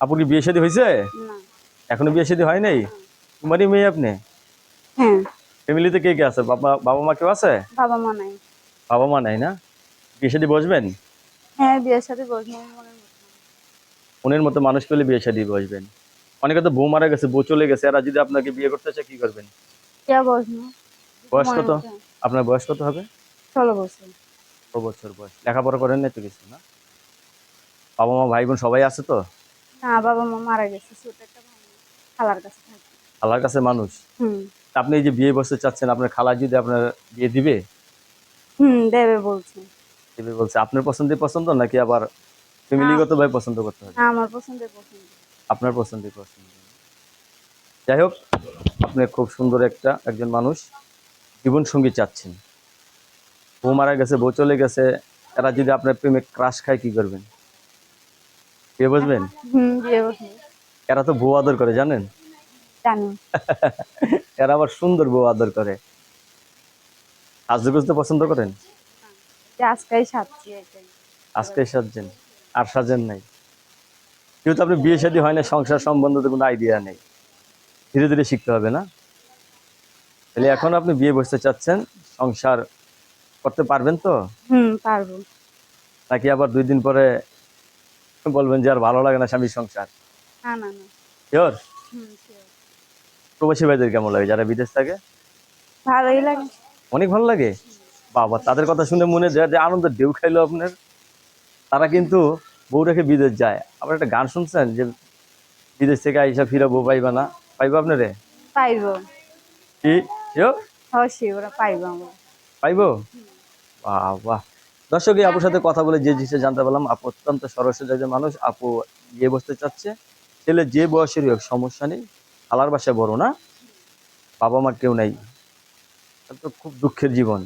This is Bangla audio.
আপুর কি বিয়ে শাদী হয়েছে এখনও বিয়ে শাদী হয় নাই? কুমারী মেয়ে আপনি? হ্যাঁ। ফ্যামিলিতে কে কে আছে? বাবা বাবা মা কেউ আছে? বাবা মা নাই। বাবা মা নাই না? বিয়ে শাদী বসবেন? হ্যাঁ বিয়ের সাথে বসবো। মনের মতো মানুষ পেলে বিয়ে শাদী বসবেন। অনেকে তো বউ মারা গেছে বউ চলে গেছে। আর যদি আপনাকে বিয়ে করতে চায় কি করবেন? বয়স কত? আপনার বয়স কত হবে? ষোলো বছর। ছ বছর বয়স। লেখাপড়া করেন না তো কিছু না? বাবা মা ভাই বোন সবাই আছে তো? না বাবা মা মারা গেছে ছোট একটা ভাই খালার কাছে থাকে। আল্লাহর কাছে মানুষ? হুম। আপনি এই যে বিয়ে বসতে চাচ্ছেন আপনার খালা যদি আপনার বিয়ে দিবে? হুম দেবে বলছে। দিবে বলছে আপনার পছন্দ নাকি আবার ফ্যামিলিগত ভাই পছন্দ করতে হবে? আমার পছন্দ। আপনার পছন্দ। যাই হোক আপনি খুব সুন্দর একটা একজন মানুষ জীবন সঙ্গী চাচ্ছেন। বউ মারা গেছে বউ চলে গেছে এরা যদি আপনার প্রেমে ক্রাশ খায় কি করবেন? বিয়ে বসবেন? হুম বিয়ে বসবো। এরা তো বউ আদর করে জানেন? জানি। এরা আবার সুন্দর বউ আদর করে। সাজতে পছন্দ করেন? আজকেই সাজছি সাজছেন আর সাজেন নাই। যেহেতু আপনি বিয়ে শাদী হয় না সংসার সম্বন্ধে কোনো আইডিয়া নেই। ধীরে ধীরে শিখতে হবে না? তাহলে এখন আপনি বিয়ে বসতে চাচ্ছেন সংসার করতে পারবেন তো? হুম পারব। নাকি আবার দুই দিন পরে বলবেন যে আর ভালো লাগে না স্বামীর সংসার? না না না। শিওর? প্রবাসী ভাইদের কেমন লাগে? যারা বিদেশ থাকে? ভালোই লাগে। অনেক ভালো লাগে? বাবা তাদের কথা শুনে মনে যে আনন্দ ঢেউ খাইলো আপনার। তারা কিন্তু বউ রেখে বিদেশ যায়। আবার একটা গান শুনছেন যে বিদেশ থেকে আইসা ফিরা বউ পাইবা না? পাইবা আপনারে? পাইবো। কি? শিওর? পাইবো আমরা পাইবো? বাহ বাহ দর্শক এই আপুর সাথে কথা বলে যে জিনিসটা জানতে পারলাম আপু অত্যন্ত সরস্বতী একজন মানুষ। আপু বিয়ে বসতে চাচ্ছে ছেলে যে বয়সেরই হোক সমস্যা নেই খালার বাসায় বড় না বাবা মা কেউ নাই। তো খুব দুঃখের জীবন।